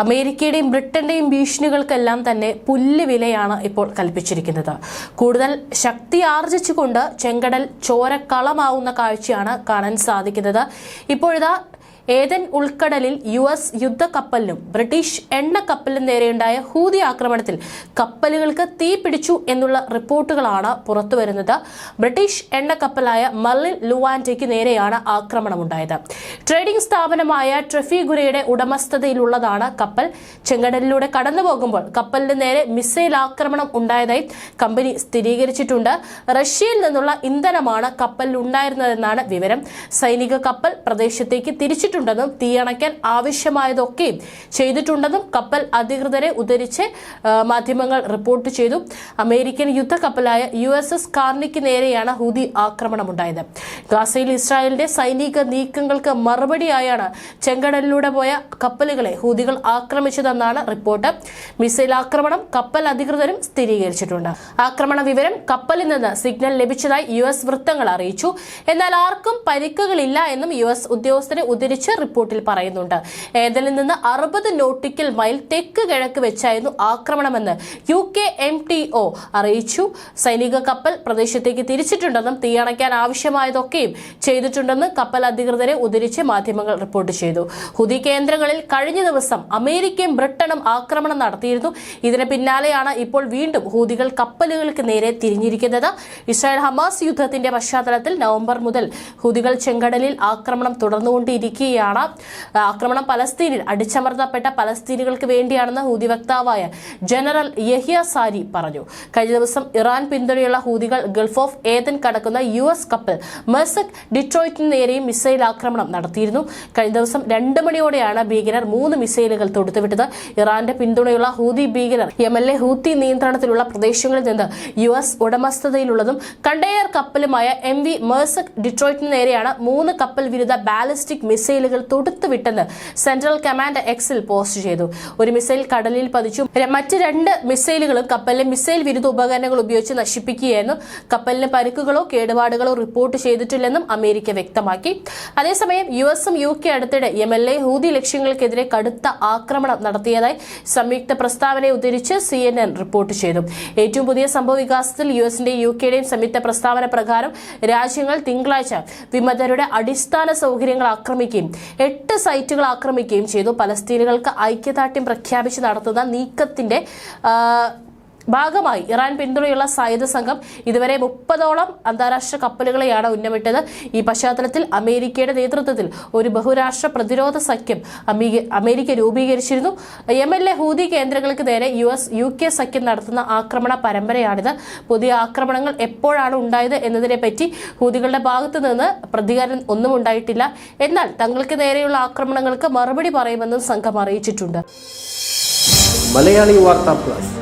അമേരിക്കയുടെയും ബ്രിട്ടന്റെയും ഭീഷണികൾക്കെല്ലാം തന്നെ പുല്ല് വിലയാണ് ഇപ്പോൾ കൽപ്പിച്ചിരിക്കുന്നത്. കൂടുതൽ ശക്തി ആർജിച്ചുകൊണ്ട് ചെങ്കടൽ ചോരക്കളമാവുന്ന കാഴ്ചയാണ് കാണാൻ സാധിക്കുന്നത്. ഇപ്പോഴിതാ ഏതൻ ഉൾക്കടലിൽ യു എസ് യുദ്ധക്കപ്പലിനും ബ്രിട്ടീഷ് എണ്ണ കപ്പലിനും നേരെയുണ്ടായ ഹൂതി ആക്രമണത്തിൽ കപ്പലുകൾക്ക് തീ പിടിച്ചു എന്നുള്ള റിപ്പോർട്ടുകളാണ് പുറത്തുവരുന്നത്. ബ്രിട്ടീഷ് എണ്ണക്കപ്പലായ കപ്പലായ മല്ലിൻ ലുവാൻഡയ്ക്ക് നേരെയാണ് ആക്രമണമുണ്ടായത്. ട്രേഡിംഗ് സ്ഥാപനമായ ട്രഫിഗുരയുടെ ഉടമസ്ഥതയിലുള്ളതാണ് കപ്പൽ. ചെങ്കടലിലൂടെ കടന്നു പോകുമ്പോൾ കപ്പലിന് നേരെ മിസൈൽ ആക്രമണം ഉണ്ടായതായി കമ്പനി സ്ഥിരീകരിച്ചിട്ടുണ്ട്. റഷ്യയിൽ നിന്നുള്ള ഇന്ധനമാണ് കപ്പലിൽ ഉണ്ടായിരുന്നതെന്നാണ് വിവരം. സൈനിക കപ്പൽ പ്രദേശത്തേക്ക് തിരിച്ചിട്ടുണ്ടെന്നും തീയണയ്ക്കാൻ ആവശ്യമായതൊക്കെയും ചെയ്തിട്ടുണ്ടെന്നും കപ്പൽ അധികൃതരെ ഉദ്ധരിച്ച് മാധ്യമങ്ങൾ റിപ്പോർട്ട് ചെയ്തു. അമേരിക്കൻ യുദ്ധക്കപ്പലായ യു എസ് എസ് കാർണിക്ക് നേരെയാണ് ഹൂതി ആക്രമണമുണ്ടായത്. ഗാസയിൽ ഇസ്രായേലിന്റെ സൈനിക നീക്കങ്ങൾക്ക് മറുപടിയായാണ് ചെങ്കടലിലൂടെ പോയ കപ്പലുകളെ ഹൂതികൾ ആക്രമിച്ചതെന്നാണ് റിപ്പോർട്ട്. മിസൈൽ ആക്രമണം കപ്പൽ അധികൃതരും സ്ഥിരീകരിച്ചിട്ടുണ്ട്. ആക്രമണ വിവരം കപ്പലിൽ നിന്ന് സിഗ്നൽ ലഭിച്ചതായി യു എസ് വൃത്തങ്ങൾ അറിയിച്ചു. എന്നാൽ ആർക്കും പരിക്കുകളില്ല എന്നും യു എസ് ഉദ്യോഗസ്ഥരെ ഉദ്ധരിച്ച്. റിപ്പോർട്ടിൽ പറയുന്നുണ്ട്. ഏതലിൽ നിന്ന് അറുപത് നോട്ടിക്കൽ മൈൽ തെക്ക് കിഴക്ക് വെച്ചായിരുന്നു ആക്രമണമെന്ന് U K M T O അറിയിച്ചു. സൈനിക കപ്പൽ പ്രദേശത്തേക്ക് തിരിച്ചിട്ടുണ്ടെന്നും തീയണയ്ക്കാൻ ആവശ്യമായതൊക്കെയും ചെയ്തിട്ടുണ്ടെന്ന് കപ്പൽ അധികൃതരെ ഉദ്ധരിച്ച് മാധ്യമങ്ങൾ റിപ്പോർട്ട് ചെയ്തു. ഹുദി കേന്ദ്രങ്ങളിൽ കഴിഞ്ഞ ദിവസം അമേരിക്കയും ബ്രിട്ടനും ആക്രമണം നടത്തിയിരുന്നു. ഇതിന് പിന്നാലെയാണ് ഇപ്പോൾ വീണ്ടും ഹൂതികൾ കപ്പലുകൾക്ക് നേരെ തിരിഞ്ഞിരിക്കുന്നത്. ഇസ്രായേൽ ഹമാസ് യുദ്ധത്തിന്റെ പശ്ചാത്തലത്തിൽ നവംബർ മുതൽ ഹുദികൾ ചെങ്കടലിൽ ആക്രമണം തുടർന്നുകൊണ്ടിരിക്കുകയാണ്. ആക്രമണം പലസ്തീനിൽ അടിച്ചമർത്തപ്പെട്ട പലസ്തീനികൾക്ക് വേണ്ടിയാണെന്ന് ഹൂതി വക്താവായ ജനറൽ യഹിയ സാരി പറഞ്ഞു. കഴിഞ്ഞ ദിവസം ഇറാൻ പിന്തുണയുള്ള ഹൂതികൾ ഗൾഫ് ഓഫ് ഏതൻ കടക്കുന്ന യു എസ് കപ്പൽ മെർസക് ഡിട്രോയിറ്റിന് നേരെയും മിസൈൽ ആക്രമണം നടത്തിയിരുന്നു. കഴിഞ്ഞ ദിവസം രണ്ട് മണിയോടെയാണ് ഭീകരർ മൂന്ന് മിസൈലുകൾ തൊടുത്തുവിട്ടത്. ഇറാന്റെ പിന്തുണയുള്ള ഹൂതി ഭീകരർ യമനിലെ ഹൂത്തി നിയന്ത്രണത്തിലുള്ള പ്രദേശങ്ങളിൽ നിന്ന് യു എസ് ഉടമസ്ഥതയിലുള്ളതും കണ്ടെയ്നർ കപ്പലുമായ എം വി മെർസക് ഡിട്രോയിറ്റിന് നേരെയാണ് മൂന്ന് കപ്പൽ വിരുദ്ധ ബാലിസ്റ്റിക് മിസൈലുകൾ തൊടുത്തുവിട്ടെന്ന് സെൻട്രൽ കമാൻഡ് എക്സിൽ പോസ്റ്റ് ചെയ്തു. ഒരു മിസൈൽ കടലിൽ പതിച്ചു. മറ്റ് രണ്ട് മിസൈലുകളും കപ്പലിലെ മിസൈൽ വിരുദ്ധ ഉപകരണങ്ങൾ ഉപയോഗിച്ച് നശിപ്പിക്കുകയായിരുന്നു. കപ്പലിന് പരുക്കുകളോ കേടുപാടുകളോ റിപ്പോർട്ട് ചെയ്തിട്ടില്ലെന്നും അമേരിക്ക വ്യക്തമാക്കി. അതേസമയം യു എസും യു കെ അടുത്തിടെ യമനിലെ ഹൂതി ലക്ഷ്യങ്ങൾക്കെതിരെ കടുത്ത ആക്രമണം നടത്തിയതായി സംയുക്ത പ്രസ്താവനയെ ഉദ്ധരിച്ച് സി എൻ എൻ റിപ്പോർട്ട് ചെയ്തു. ഏറ്റവും പുതിയ സംഭവ വികാസത്തിൽ യു എസിന്റെയും യു കെയുടെയും സംയുക്ത പ്രസ്താവന പ്രകാരം രാജ്യങ്ങൾ തിങ്കളാഴ്ച വിമതരുടെ അടിസ്ഥാന സൗകര്യങ്ങൾ ആക്രമിക്കുകയും എട്ട് സൈറ്റുകൾ ആക്രമിക്കുകയും ചെയ്തു. പലസ്തീനുകൾക്ക് ഐക്യദാർഢ്യം പ്രഖ്യാപിച്ച് നടത്തുന്ന നീക്കത്തിന്റെ ഭാഗമായി ഇറാൻ പിന്തുണയുള്ള സായുധ സംഘം ഇതുവരെ മുപ്പതോളം അന്താരാഷ്ട്ര കപ്പലുകളെയാണ് ഉന്നമിട്ടത്. ഈ പശ്ചാത്തലത്തിൽ അമേരിക്കയുടെ നേതൃത്വത്തിൽ ഒരു ബഹുരാഷ്ട്ര പ്രതിരോധ സഖ്യം അമേരിക്ക രൂപീകരിച്ചിരുന്നു. യമനിലെ ഹൂതി കേന്ദ്രങ്ങൾക്ക് നേരെ യു എസ് യു കെ സഖ്യം നടത്തുന്ന ആക്രമണ പരമ്പരയാണിത്. പുതിയ ആക്രമണങ്ങൾ എപ്പോഴാണ് ഉണ്ടായത് എന്നതിനെ പറ്റി ഹൂതികളുടെ ഭാഗത്തു നിന്ന് പ്രതികാരം ഒന്നും ഉണ്ടായിട്ടില്ല. എന്നാൽ തങ്ങൾക്ക് നേരെയുള്ള ആക്രമണങ്ങൾക്ക് മറുപടി പറയുമെന്നും സംഘം അറിയിച്ചിട്ടുണ്ട്. Malayali Vartha plus.